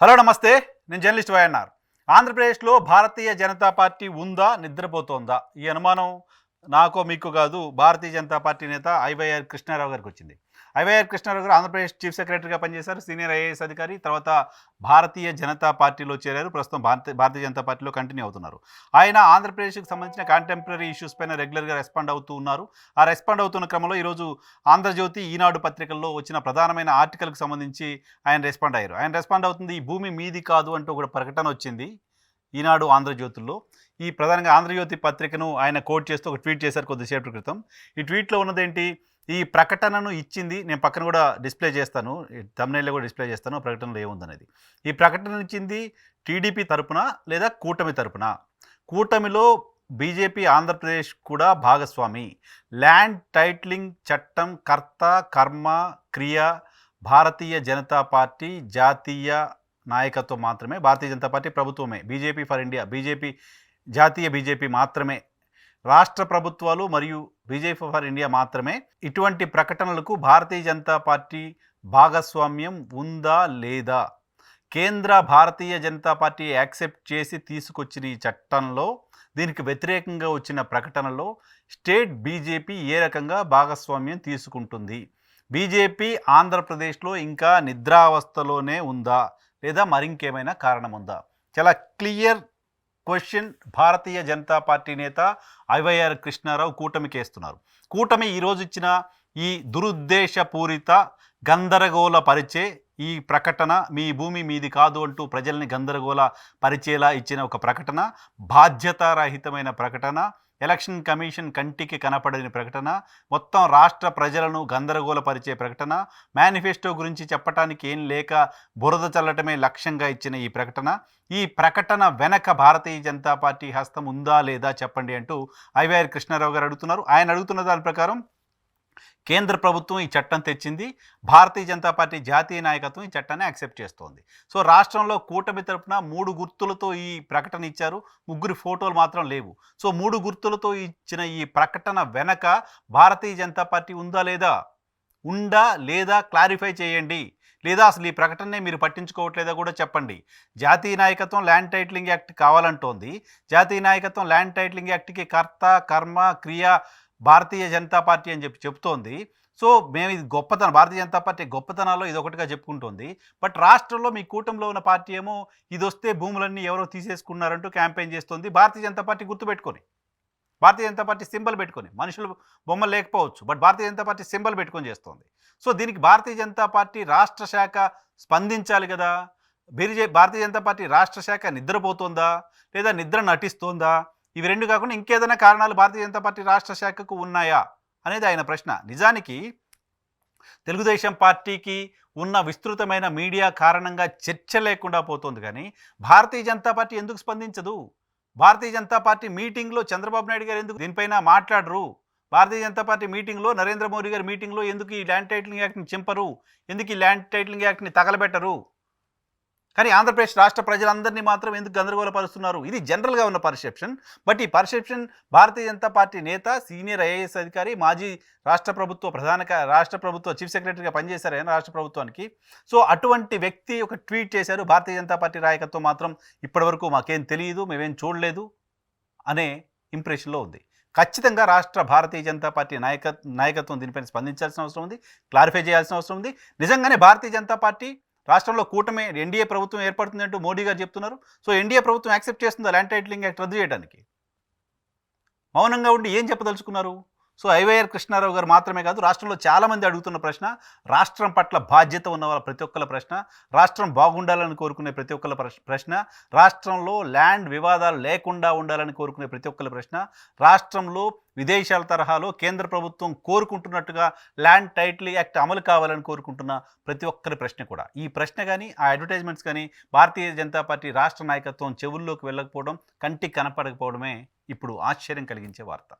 Hello నమస్తే. నేను journalist YNR. ఆంధ్రప్రదేశ్లో భారతీయ జనతా పార్టీ ఉందా నిద్రపోతోందా? ఈ అనుమానం నాకో మీకు కాదు భారతీయ జనతా పార్టీ నేత ఐవైఆర్ కృష్ణారావు గారికి వచ్చింది. ఐవైఆర్ కృష్ణారావు గారు ఆంధ్రప్రదేశ్ చీఫ్ సెక్రటరీగా పనిచేశారు సీనియర్ ఐఏఎస్ అధికారి తర్వాత భారతీయ జనతా పార్టీలో చేరారు ప్రస్తుతం భారతీయ భారతీయ జనతా పార్టీలో కంటిన్యూ అవుతున్నారు. ఆయన ఆంధ్రప్రదేశ్కి సంబంధించిన కాంటెంపరీ ఇష్యూస్ పైన రెగ్యులర్గా రెస్పాండ్ అవుతూ ఉన్నారు. ఆ రెస్పాండ్ అవుతున్న క్రమంలో ఈరోజు ఆంధ్రజ్యోతి ఈనాడు పత్రికల్లో వచ్చిన ప్రధానమైన ఆర్టికల్కి సంబంధించి ఆయన రెస్పాండ్ అయ్యారు. ఆయన రెస్పాండ్ అవుతుంది ఈ భూమి మీది కాదు అంటూ కూడా ప్రకటన వచ్చింది ఈనాడు ఆంధ్రజ్యోతుల్లో. ఈ ప్రధానంగా ఆంధ్రజ్యోతి పత్రికను ఆయన కోట్ చేస్తూ ఒక ట్వీట్ చేశారు కొద్దిసేపటి క్రితం. ఈ ట్వీట్లో ఉన్నదేంటి? ఈ ప్రకటనను ఇచ్చింది నేను పక్కన కూడా డిస్ప్లే చేస్తాను తమిళలో కూడా డిస్ప్లే చేస్తాను ప్రకటనలో ఏముందనేది. ఈ ప్రకటన ఇచ్చింది టీడీపీ తరపున లేదా కూటమి తరపున? కూటమిలో బీజేపీ ఆంధ్రప్రదేశ్ కూడా భాగస్వామి. ల్యాండ్ టైట్లింగ్ చట్టం కర్త కర్మ క్రియ భారతీయ జనతా పార్టీ జాతీయ నాయకత్వం మాత్రమే భారతీయ జనతా పార్టీ ప్రభుత్వమే బీజేపీ ఫర్ ఇండియా బీజేపీ జాతీయ బీజేపీ మాత్రమే. రాష్ట్ర ప్రభుత్వాలు మరియు బీజేపీ ఫర్ ఇండియా మాత్రమే ఇటువంటి ప్రకటనలకు భారతీయ జనతా పార్టీ భాగస్వామ్యం ఉందా లేదా? కేంద్ర భారతీయ జనతా పార్టీ యాక్సెప్ట్ చేసి తీసుకొచ్చిన ఈ చట్టంలో దీనికి వ్యతిరేకంగా వచ్చిన ప్రకటనలో స్టేట్ బీజేపీ ఏ రకంగా భాగస్వామ్యం తీసుకుంటుంది? బీజేపీ ఆంధ్రప్రదేశ్లో ఇంకా నిద్రావస్థలోనే ఉందా లేదా? మరింకేమైనా కారణం ఉందా? చాలా clear question Bharatiya Janata party నేత ఐవైఆర్ కృష్ణారావు కూటమికి వేస్తున్నారు. కూటమి ఈరోజు ఇచ్చిన ఈ దురుద్దేశపూరిత గందరగోళ పరిచే ఈ ప్రకటన మీ భూమి మీది కాదు అంటూ ప్రజల్ని గందరగోళ పరిచేలా ఇచ్చిన ఒక ప్రకటన బాధ్యతారహితమైన ప్రకటన ఎలక్షన్ కమిషన్ కంటికి కనపడని ప్రకటన మొత్తం రాష్ట్ర ప్రజలను గందరగోళపరిచే ప్రకటన మేనిఫెస్టో గురించి చెప్పటానికి ఏం లేక బురద చల్లటమే లక్ష్యంగా ఇచ్చిన ఈ ప్రకటన. ఈ ప్రకటన వెనక భారతీయ జనతా పార్టీ హస్తం ఉందా లేదా చెప్పండి అంటూ ఐవైఆర్ కృష్ణారావు గారు అడుగుతున్నారు. ఆయన అడుగుతున్న దాని ప్రకారం కేంద్ర ప్రభుత్వం ఈ చట్టం తెచ్చింది భారతీయ జనతా పార్టీ జాతీయ నాయకత్వం ఈ చట్టాన్ని యాక్సెప్ట్ చేస్తోంది. సో రాష్ట్రంలో కూటమి తరపున మూడు గుర్తులతో ఈ ప్రకటన ఇచ్చారు ముగ్గురి ఫోటోలు మాత్రం లేవు. సో మూడు గుర్తులతో ఇచ్చిన ఈ ప్రకటన వెనక భారతీయ జనతా పార్టీ ఉందా లేదా? ఉందా లేదా క్లారిఫై చేయండి. లేదా అసలు ఈ ప్రకటననే మీరు పట్టించుకోవట్లేదా కూడా చెప్పండి. జాతీయ నాయకత్వం ల్యాండ్ టైటిలింగ్ యాక్ట్ కావాలంటోంది. జాతీయ నాయకత్వం ల్యాండ్ టైటిలింగ్ యాక్ట్కి కర్త కర్మ క్రియ భారతీయ జనతా పార్టీ అని చెప్పి చెప్తోంది. సో మేము ఇది గొప్పతనం భారతీయ జనతా పార్టీ గొప్పతనాల్లో ఇది ఒకటిగా చెప్పుకుంటోంది. బట్ రాష్ట్రంలో మీ కూటమిలో ఉన్న పార్టీ ఏమో ఇది వస్తే భూములన్నీ ఎవరో తీసేసుకున్నారంటూ క్యాంపెయిన్ చేస్తుంది. భారతీయ జనతా పార్టీ గుర్తుపెట్టుకొని. భారతీయ జనతా పార్టీ సింబల్ పెట్టుకొని. మనుషులు బొమ్మలు లేకపోవచ్చు but Bharatiya Janata party symbol పెట్టుకొని చేస్తోంది. సో దీనికి భారతీయ జనతా పార్టీ రాష్ట్ర శాఖ స్పందించాలి కదా? బీజే భారతీయ జనతా పార్టీ రాష్ట్ర శాఖ నిద్రపోతుందా? లేదా నిద్ర నటిస్తోందా? ఇవి రెండు కాకుండా ఇంకేదైనా కారణాలు భారతీయ జనతా పార్టీ రాష్ట్ర శాఖకు ఉన్నాయా అనేది ఆయన ప్రశ్న. నిజానికి తెలుగుదేశం పార్టీకి ఉన్న విస్తృతమైన మీడియా కారణంగా చర్చ లేకుండా పోతుంది కానీ భారతీయ జనతా పార్టీ ఎందుకు స్పందించదు? భారతీయ జనతా పార్టీ మీటింగ్లో చంద్రబాబు నాయుడు గారు ఎందుకు దీనిపైన మాట్లాడరు? భారతీయ జనతా పార్టీ మీటింగ్లో నరేంద్ర మోడీ గారి మీటింగ్లో ఎందుకు ఈ ల్యాండ్ టైటిలింగ్ యాక్ట్ని చింపరు? ఎందుకు ఈ ల్యాండ్ టైటిలింగ్ యాక్ట్ని తగలబెట్టరు? కానీ ఆంధ్రప్రదేశ్ రాష్ట్ర ప్రజలందరినీ మాత్రం ఎందుకు గందరగోళపరుస్తున్నారు? ఇది జనరల్గా ఉన్న పర్సెప్షన్. బట్ ఈ పర్సెప్షన్ భారతీయ జనతా పార్టీ నేత సీనియర్ ఐఏఎస్ అధికారి మాజీ రాష్ట్ర ప్రభుత్వ ప్రధాన రాష్ట్ర ప్రభుత్వ చీఫ్ సెక్రటరీగా పనిచేశారు ఆయన రాష్ట్ర ప్రభుత్వానికి. సో అటువంటి వ్యక్తి ఒక ట్వీట్ చేశారు. భారతీయ జనతా పార్టీ నాయకత్వం మాత్రం ఇప్పటివరకు మాకేం తెలియదు మేమేం చూడలేదు అనే ఇంప్రెషన్లో ఉంది. ఖచ్చితంగా రాష్ట్ర భారతీయ జనతా పార్టీ నాయక నాయకత్వం దీనిపైన స్పందించాల్సిన అవసరం ఉంది క్లారిఫై చేయాల్సిన అవసరం ఉంది. నిజంగానే భారతీయ జనతా పార్టీ రాష్ట్రంలో కూటమి ఎన్డీఏ ప్రభుత్వం ఏర్పడుతుంది అంటూ మోడీ గారు చెప్తున్నారు. సో ఎన్డీఏ ప్రభుత్వం యాక్సెప్ట్ చేస్తుందా ల్యాండ్ టైటిలింగ్ యాక్ట్ రద్దు చేయడానికి మౌనంగా ఉండి ఏం చెప్పదలుచుకున్నారు? సో ఐవైఆర్ కృష్ణారావు గారు మాత్రమే కాదు రాష్ట్రంలో చాలామంది అడుగుతున్న ప్రశ్న రాష్ట్రం పట్ల బాధ్యత ఉన్న వాళ్ళ ప్రతి ఒక్కల ప్రశ్న రాష్ట్రం బాగుండాలని కోరుకునే ప్రతి ఒక్కల ప్రశ్న రాష్ట్రంలో ల్యాండ్ వివాదాలు లేకుండా ఉండాలని కోరుకునే ప్రతి ఒక్కల ప్రశ్న రాష్ట్రంలో విదేశాల తరహాలో కేంద్ర ప్రభుత్వం కోరుకుంటున్నట్టుగా ల్యాండ్ టైటిల్ యాక్ట్ అమలు కావాలని కోరుకుంటున్న ప్రతి ఒక్కరి ప్రశ్న కూడా. ఈ ప్రశ్న కానీ ఆ అడ్వర్టైజ్మెంట్స్ కానీ భారతీయ జనతా పార్టీ రాష్ట్ర నాయకత్వం చెవుల్లోకి వెళ్ళకపోవడం కంటికి కనపడకపోవడమే ఇప్పుడు ఆశ్చర్యం కలిగించే వార్త.